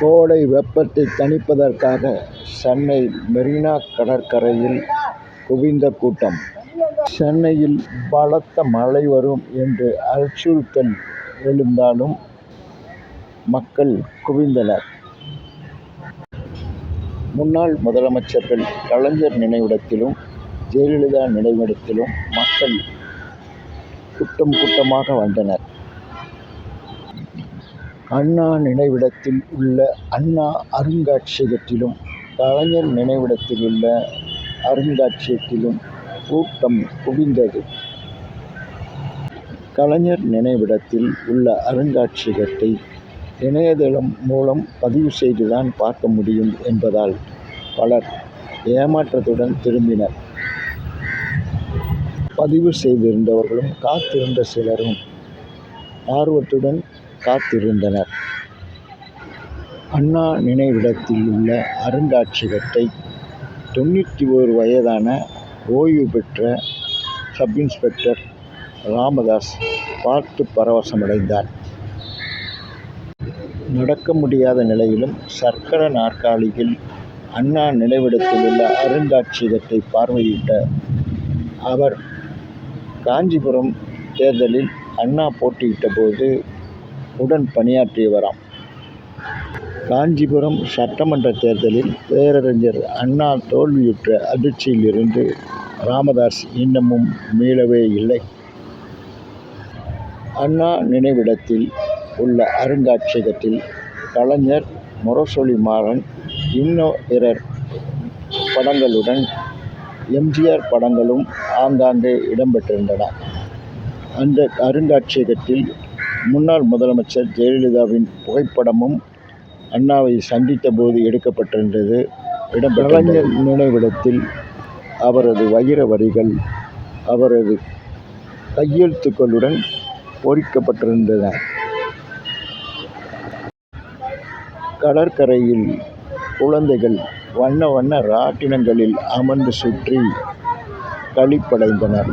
கோடை வெப்பத்தை தணிப்பதற்காக சென்னை மெரினா கடற்கரையில் குவிந்த கூட்டம். சென்னையில் பலத்த மழை வரும் என்று அச்சுறுத்தல் எழுந்தாலும் மக்கள் குவிந்தனர். முன்னாள் முதலமைச்சர்கள் கலைஞர் நினைவிடத்திலும் ஜெயலலிதா நினைவிடத்திலும் மக்கள் கூட்டம் கூட்டமாக வந்தனர். அண்ணா நினைவிடத்தில் உள்ள அண்ணா அருங்காட்சியகத்திலும் கலைஞர் நினைவிடத்தில் உள்ள அருங்காட்சியகத்திலும் கூட்டம் குவிந்தது. கலைஞர் நினைவிடத்தில் உள்ள அருங்காட்சியகத்தை இணையதளம் மூலம் பதிவு செய்து தான் பார்க்க முடியும் என்பதால் பலர் ஏமாற்றத்துடன் திரும்பினர். பதிவு செய்திருந்தவர்களும் காத்திருந்த சிலரும் ஆர்வத்துடன் காத்திருந்தனர். அண்ணா நினைவிடத்தில் உள்ள அருங்காட்சியகத்தை தொண்ணூற்றொரு வயதான ஓய்வு பெற்ற சப்-இன்ஸ்பெக்டர் ராமதாஸ் பார்த்து பரவசமடைந்தார். நடக்க முடியாத நிலையிலும் சர்க்கர நாற்காலியில் அண்ணா நினைவிடத்தில் உள்ள அருங்காட்சியகத்தை பார்வையிட்ட அவர் காஞ்சிபுரம் தேர்தலில் அண்ணா போட்டியிட்ட போது உடன் பணியாற்றியவராம். காஞ்சிபுரம் சட்டமன்ற தேர்தலில் பேரறிஞர் அண்ணா தோல்வியுற்ற அதிர்ச்சியிலிருந்து ராமதாஸ் இன்னமும் மீளவே இல்லை. அண்ணா நினைவிடத்தில் உள்ள அருங்காட்சியகத்தில் கலைஞர் முரசொலி மாறன் இன்னும் பிறர் படங்களுடன் எம்ஜிஆர் படங்களும் ஆங்காங்கே இடம்பெற்றிருந்தன அந்த அருங்காட்சியகத்தில் முன்னாள் முதலமைச்சர் ஜெயலலிதாவின் புகைப்படமும் அண்ணாவை சந்தித்த போது எடுக்கப்பட்டிருந்தது இடம்பெற்ற நினைவிடத்தில் அவரது வைர வரிகள் அவரது கையெழுத்துக்களுடன் பொறிக்கப்பட்டிருந்தன. கடற்கரையில் குழந்தைகள் வண்ண வண்ண ராட்டினங்களில் அமர்ந்து சுற்றி களிப்படைந்தனர்.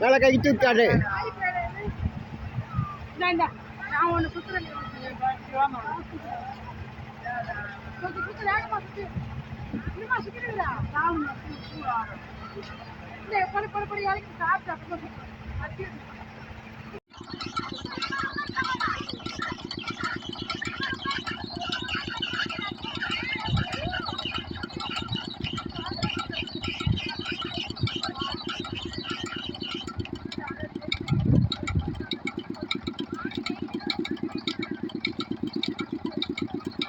கொலை, இட்டு இறக்கி சாப்பிட்டு